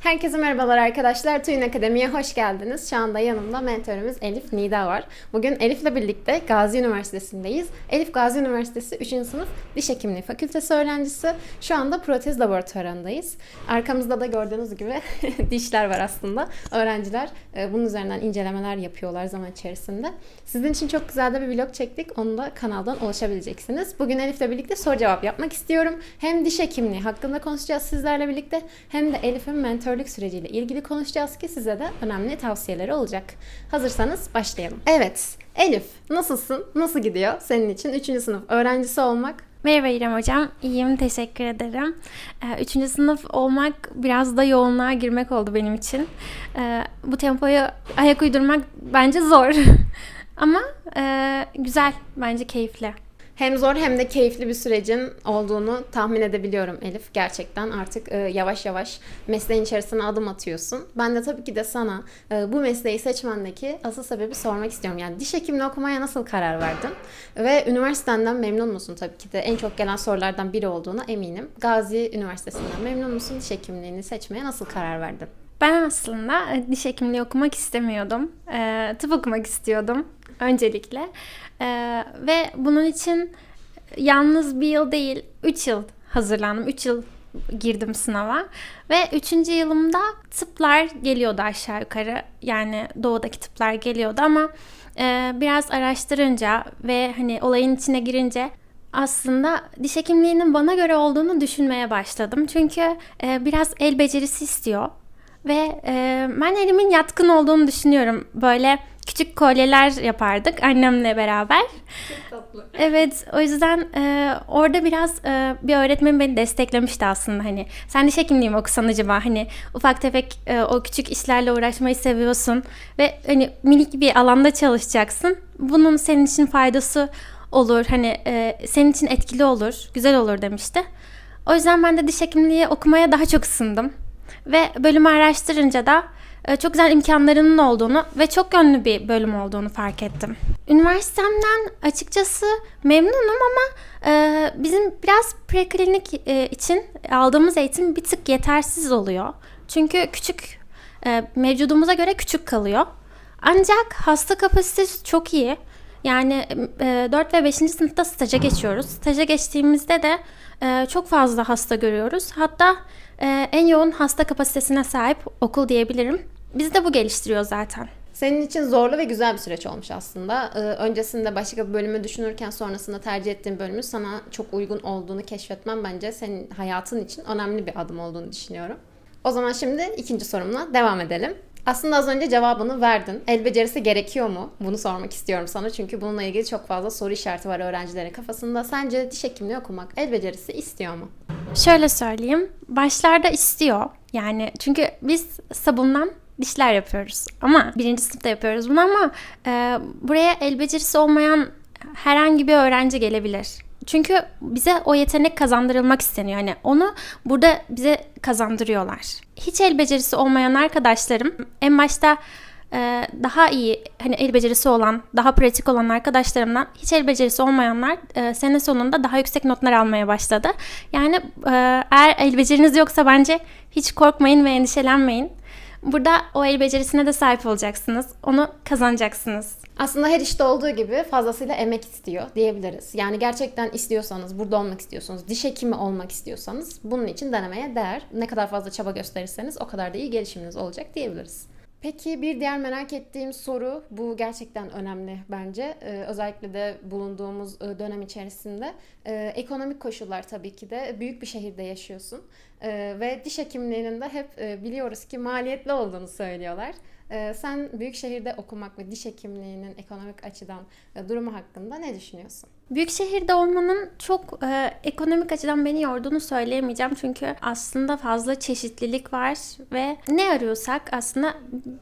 Herkese merhabalar arkadaşlar. Tüyün Akademi'ye hoş geldiniz. Şu anda yanımda mentorumuz Elif Nida var. Bugün Elif'le birlikte Gazi Üniversitesi'ndeyiz. Elif Gazi Üniversitesi 3. sınıf Diş Hekimliği Fakültesi öğrencisi. Şu anda protez laboratuvarındayız. Arkamızda da gördüğünüz gibi dişler var aslında. Öğrenciler e, bunun üzerinden incelemeler yapıyorlar zaman içerisinde. Sizin için çok güzel de bir vlog çektik. Onu da kanaldan ulaşabileceksiniz. Bugün Elif'le birlikte soru cevap yapmak istiyorum. Hem diş hekimliği hakkında konuşacağız sizlerle birlikte hem de Elif'in mentörlük süreciyle ilgili konuşacağız ki size de önemli tavsiyeleri olacak. Hazırsanız başlayalım. Evet, Elif nasılsın? Nasıl gidiyor senin için 3. sınıf öğrencisi olmak? Merhaba İrem Hocam. İyiyim, teşekkür ederim. Ee, Üçüncü sınıf olmak biraz da yoğunluğa girmek oldu benim için. Ee, Bu tempoya ayak uydurmak bence zor. Ama e, güzel, bence keyifli. Hem zor hem de keyifli bir sürecin olduğunu tahmin edebiliyorum Elif. Gerçekten artık e, yavaş yavaş mesleğin içerisine adım atıyorsun. Ben de tabii ki de sana e, bu mesleği seçmendeki asıl sebebi sormak istiyorum. Yani diş hekimliği okumaya nasıl karar verdin? Ve üniversiteden memnun musun tabii ki de? En çok gelen sorulardan biri olduğuna eminim. Gazi Üniversitesi'nden memnun musun? Diş hekimliğini seçmeye nasıl karar verdin? Ben aslında e, diş hekimliği okumak istemiyordum. Ee, tıp okumak istiyordum öncelikle. Ee, ve bunun için yalnız bir yıl değil, 3 yıl hazırlandım. 3 yıl girdim sınava ve 3. yılımda tıplar geliyordu aşağı yukarı. Yani doğudaki tıplar geliyordu ama e, biraz araştırınca ve hani olayın içine girince aslında diş hekimliğinin bana göre olduğunu düşünmeye başladım. Çünkü e, biraz el becerisi istiyor. Ve e, ben elimin yatkın olduğunu düşünüyorum. Böyle küçük kolyeler yapardık annemle beraber. Evet o yüzden e, orada biraz e, bir öğretmen beni desteklemişti aslında hani sen diş hekimliği mi okusan acaba hani ufak tefek e, o küçük işlerle uğraşmayı seviyorsun ve hani minik bir alanda çalışacaksın bunun senin için faydası olur hani e, senin için etkili olur güzel olur demişti. O yüzden ben de diş hekimliği okumaya daha çok ısındım ve bölümü araştırınca da e, çok güzel imkanlarının olduğunu ve çok yönlü bir bölüm olduğunu fark ettim. Üniversitemden açıkçası memnunum ama e, bizim biraz preklinik e, için aldığımız eğitim bir tık yetersiz oluyor. Çünkü küçük, mevcudumuza göre küçük kalıyor. Ancak hasta kapasitesi çok iyi. Yani e, 4 ve 5. sınıfta staja geçiyoruz. Staja geçtiğimizde de e, çok fazla hasta görüyoruz. Hatta e, en yoğun hasta kapasitesine sahip okul diyebilirim. Bizi de bu geliştiriyor zaten. Senin için zorlu ve güzel bir süreç olmuş aslında. Ee, öncesinde başka bir bölümü düşünürken sonrasında tercih ettiğin bölümün sana çok uygun olduğunu keşfetmen bence senin hayatın için önemli bir adım olduğunu düşünüyorum. O zaman şimdi ikinci sorumla devam edelim. Aslında az önce cevabını verdin. El becerisi gerekiyor mu? Bunu sormak istiyorum sana. Çünkü bununla ilgili çok fazla soru işareti var öğrencilerin kafasında. Sence diş hekimliği okumak el becerisi istiyor mu? Şöyle söyleyeyim. Başlarda istiyor. Yani çünkü biz sabundan dişler yapıyoruz. Ama birinci sınıfta yapıyoruz bunu ama e, buraya el becerisi olmayan herhangi bir öğrenci gelebilir. Çünkü bize o yetenek kazandırılmak isteniyor. Yani onu burada bize kazandırıyorlar. Hiç el becerisi olmayan arkadaşlarım en başta e, daha iyi hani el becerisi olan, daha pratik olan arkadaşlarımdan hiç el becerisi olmayanlar e, sene sonunda daha yüksek notlar almaya başladı. Yani e, eğer el beceriniz yoksa bence hiç korkmayın ve endişelenmeyin. Burada o el becerisine de sahip olacaksınız. Onu kazanacaksınız. Aslında her işte olduğu gibi fazlasıyla emek istiyor diyebiliriz. Yani gerçekten istiyorsanız, burada olmak istiyorsanız, diş hekimi olmak istiyorsanız bunun için denemeye değer. Ne kadar fazla çaba gösterirseniz o kadar da iyi gelişiminiz olacak diyebiliriz. Peki bir diğer merak ettiğim soru, bu gerçekten önemli bence. Ee, özellikle de bulunduğumuz e, dönem içerisinde. Ee, ekonomik koşullar tabii ki de büyük bir şehirde yaşıyorsun. Ee, ve diş hekimliğinin de hep e, biliyoruz ki maliyetli olduğunu söylüyorlar. Ee, sen büyük şehirde okumak ve diş hekimliğinin ekonomik açıdan e, durumu hakkında ne düşünüyorsun? Büyük şehirde olmanın çok e, ekonomik açıdan beni yorduğunu söyleyemeyeceğim. Çünkü aslında fazla çeşitlilik var ve ne arıyorsak aslında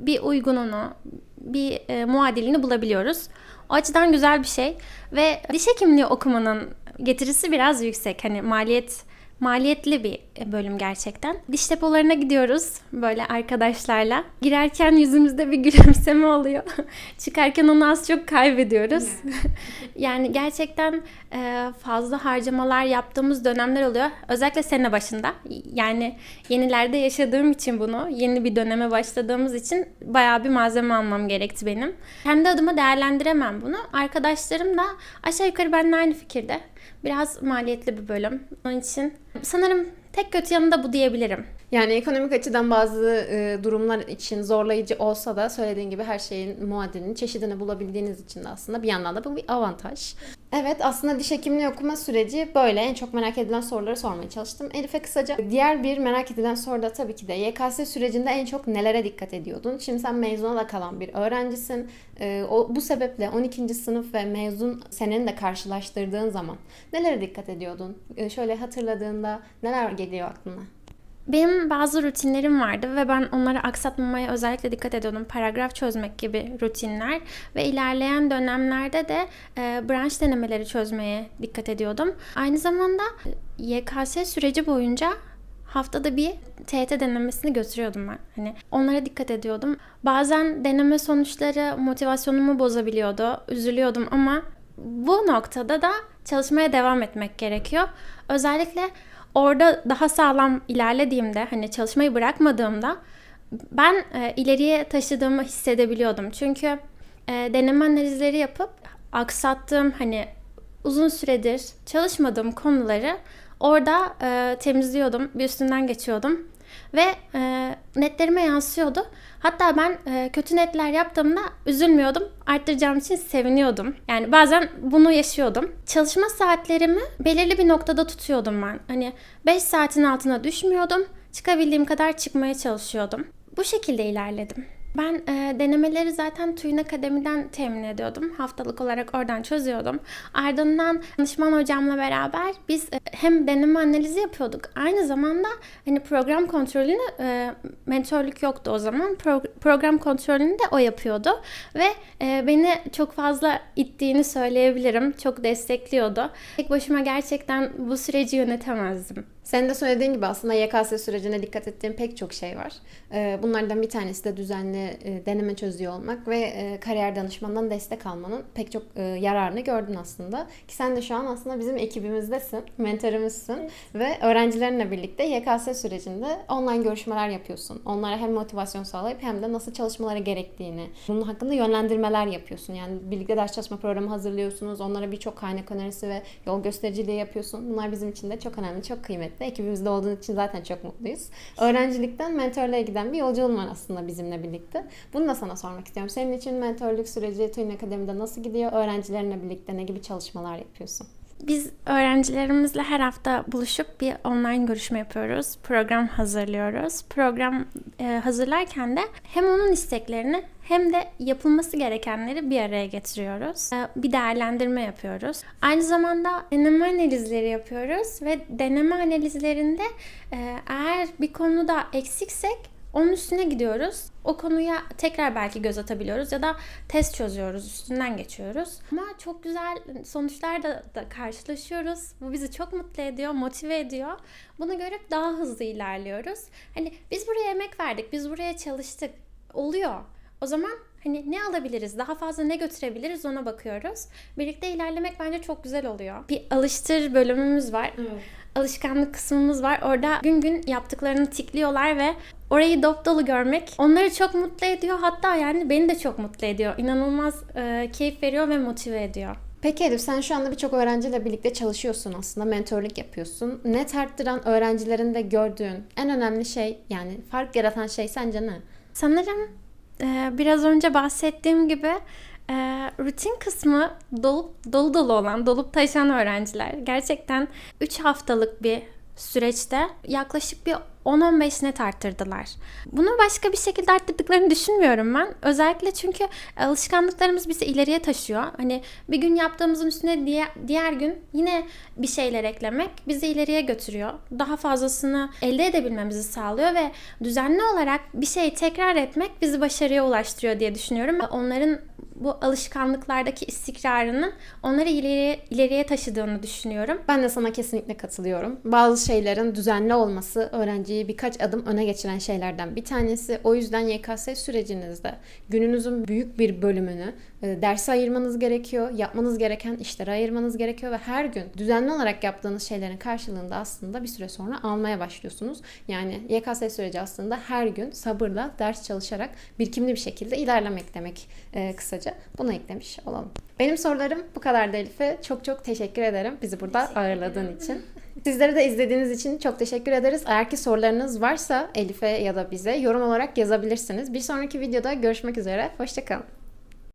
bir uygununu, bir e, muadilini bulabiliyoruz. O açıdan güzel bir şey ve diş hekimliği okumanın getirisi biraz yüksek. Hani maliyet maliyetli bir bölüm gerçekten. Diş depolarına gidiyoruz böyle arkadaşlarla. Girerken yüzümüzde bir gülümseme oluyor. Çıkarken onu az çok kaybediyoruz. yani gerçekten e, fazla harcamalar yaptığımız dönemler oluyor. Özellikle sene başında. Yani yenilerde yaşadığım için bunu, yeni bir döneme başladığımız için bayağı bir malzeme almam gerekti benim. Kendi adıma değerlendiremem bunu. Arkadaşlarım da aşağı yukarı benimle aynı fikirde. Biraz maliyetli bir bölüm. Onun için sanırım tek kötü yanı da bu diyebilirim. Yani ekonomik açıdan bazı e, durumlar için zorlayıcı olsa da söylediğin gibi her şeyin muadilini, çeşidini bulabildiğiniz için de aslında bir yandan da bu bir avantaj. Evet aslında diş hekimliği okuma süreci böyle. En çok merak edilen soruları sormaya çalıştım. Elif'e kısaca diğer bir merak edilen soru da tabii ki de YKS sürecinde en çok nelere dikkat ediyordun? Şimdi sen mezuna da kalan bir öğrencisin. E, o, bu sebeple 12. sınıf ve mezun seneni de karşılaştırdığın zaman nelere dikkat ediyordun? E, şöyle hatırladığında neler geliyor aklına? Benim bazı rutinlerim vardı ve ben onları aksatmamaya özellikle dikkat ediyordum. Paragraf çözmek gibi rutinler ve ilerleyen dönemlerde de e, branş denemeleri çözmeye dikkat ediyordum. Aynı zamanda e, YKS süreci boyunca haftada bir TET denemesini götürüyordum ben. Hani onlara dikkat ediyordum. Bazen deneme sonuçları motivasyonumu bozabiliyordu. Üzülüyordum ama bu noktada da çalışmaya devam etmek gerekiyor. Özellikle orada daha sağlam ilerlediğimde hani çalışmayı bırakmadığımda ben e, ileriye taşıdığımı hissedebiliyordum. Çünkü e, deneme analizleri yapıp aksattığım hani uzun süredir çalışmadığım konuları orada e, temizliyordum, bir üstünden geçiyordum ve e, netlerime yansıyordu. Hatta ben e, kötü netler yaptığımda üzülmüyordum. Arttıracağım için seviniyordum. Yani bazen bunu yaşıyordum. Çalışma saatlerimi belirli bir noktada tutuyordum ben. Hani 5 saatin altına düşmüyordum. Çıkabildiğim kadar çıkmaya çalışıyordum. Bu şekilde ilerledim. Ben e, denemeleri zaten TÜİN Akademi'den temin ediyordum. Haftalık olarak oradan çözüyordum. Ardından danışman hocamla beraber biz e, hem deneme analizi yapıyorduk. Aynı zamanda hani program kontrolünü e, mentörlük yoktu o zaman. Pro- program kontrolünü de o yapıyordu. Ve e, beni çok fazla ittiğini söyleyebilirim. Çok destekliyordu. Tek başıma gerçekten bu süreci yönetemezdim. Senin de söylediğin gibi aslında YKS sürecine dikkat ettiğim pek çok şey var. Ee, Bunlardan bir tanesi de düzenli e, deneme çözüyor olmak ve e, kariyer danışmanından destek almanın pek çok e, yararını gördün aslında. Ki sen de şu an aslında bizim ekibimizdesin, mentorumuzsun ve öğrencilerinle birlikte YKS sürecinde online görüşmeler yapıyorsun. Onlara hem motivasyon sağlayıp hem de nasıl çalışmaları gerektiğini, bunun hakkında yönlendirmeler yapıyorsun. Yani birlikte ders çalışma programı hazırlıyorsunuz. Onlara birçok kaynak önerisi ve yol göstericiliği yapıyorsun. Bunlar bizim için de çok önemli, çok kıymetli. Ekibimizde olduğun için zaten çok mutluyuz. Öğrencilikten mentörlüğe giden bir yolculuğun var aslında bizimle birlikte. Bunu da sana sormak istiyorum. Senin için mentörlük süreci TÜİN Akademi'de nasıl gidiyor? Öğrencilerinle birlikte ne gibi çalışmalar yapıyorsun? Biz öğrencilerimizle her hafta buluşup bir online görüşme yapıyoruz. Program hazırlıyoruz. Program e, hazırlarken de hem onun isteklerini hem de yapılması gerekenleri bir araya getiriyoruz. E, bir değerlendirme yapıyoruz. Aynı zamanda deneme analizleri yapıyoruz ve deneme analizlerinde e, eğer bir konuda eksiksek onun üstüne gidiyoruz. O konuya tekrar belki göz atabiliyoruz ya da test çözüyoruz, üstünden geçiyoruz. Ama çok güzel sonuçlar da, da karşılaşıyoruz. Bu bizi çok mutlu ediyor, motive ediyor. Bunu görüp daha hızlı ilerliyoruz. Hani biz buraya emek verdik, biz buraya çalıştık. Oluyor. O zaman hani ne alabiliriz, daha fazla ne götürebiliriz ona bakıyoruz. Birlikte ilerlemek bence çok güzel oluyor. Bir alıştır bölümümüz var. Evet. Alışkanlık kısmımız var. Orada gün gün yaptıklarını tikliyorlar ve orayı dop dolu görmek onları çok mutlu ediyor. Hatta yani beni de çok mutlu ediyor. İnanılmaz e, keyif veriyor ve motive ediyor. Peki Elif sen şu anda birçok öğrenciyle birlikte çalışıyorsun aslında. Mentörlük yapıyorsun. Net arttıran öğrencilerinde gördüğün en önemli şey yani fark yaratan şey sence ne? Sanırım e, biraz önce bahsettiğim gibi e, rutin kısmı dolu, dolu dolu olan, dolup taşan öğrenciler. Gerçekten 3 haftalık bir süreçte yaklaşık bir 10-15 net arttırdılar. Bunu başka bir şekilde arttırdıklarını düşünmüyorum ben. Özellikle çünkü alışkanlıklarımız bizi ileriye taşıyor. Hani bir gün yaptığımızın üstüne diğer, diğer gün yine bir şeyler eklemek bizi ileriye götürüyor. Daha fazlasını elde edebilmemizi sağlıyor ve düzenli olarak bir şeyi tekrar etmek bizi başarıya ulaştırıyor diye düşünüyorum. Onların bu alışkanlıklardaki istikrarının onları ileriye, ileriye taşıdığını düşünüyorum. Ben de sana kesinlikle katılıyorum. Bazı şeylerin düzenli olması öğrenciyi birkaç adım öne geçiren şeylerden bir tanesi. O yüzden YKS sürecinizde gününüzün büyük bir bölümünü derse ayırmanız gerekiyor. Yapmanız gereken işlere ayırmanız gerekiyor ve her gün düzenli olarak yaptığınız şeylerin karşılığında aslında bir süre sonra almaya başlıyorsunuz. Yani YKS süreci aslında her gün sabırla ders çalışarak birikimli bir şekilde ilerlemek demek e, kısaca. Bunu eklemiş olalım. Benim sorularım bu kadardı Elif'e. Çok çok teşekkür ederim bizi burada Teşekkür ağırladığın için. Sizlere de izlediğiniz için çok teşekkür ederiz. Eğer ki sorularınız varsa Elif'e ya da bize yorum olarak yazabilirsiniz. Bir sonraki videoda görüşmek üzere. Hoşçakalın.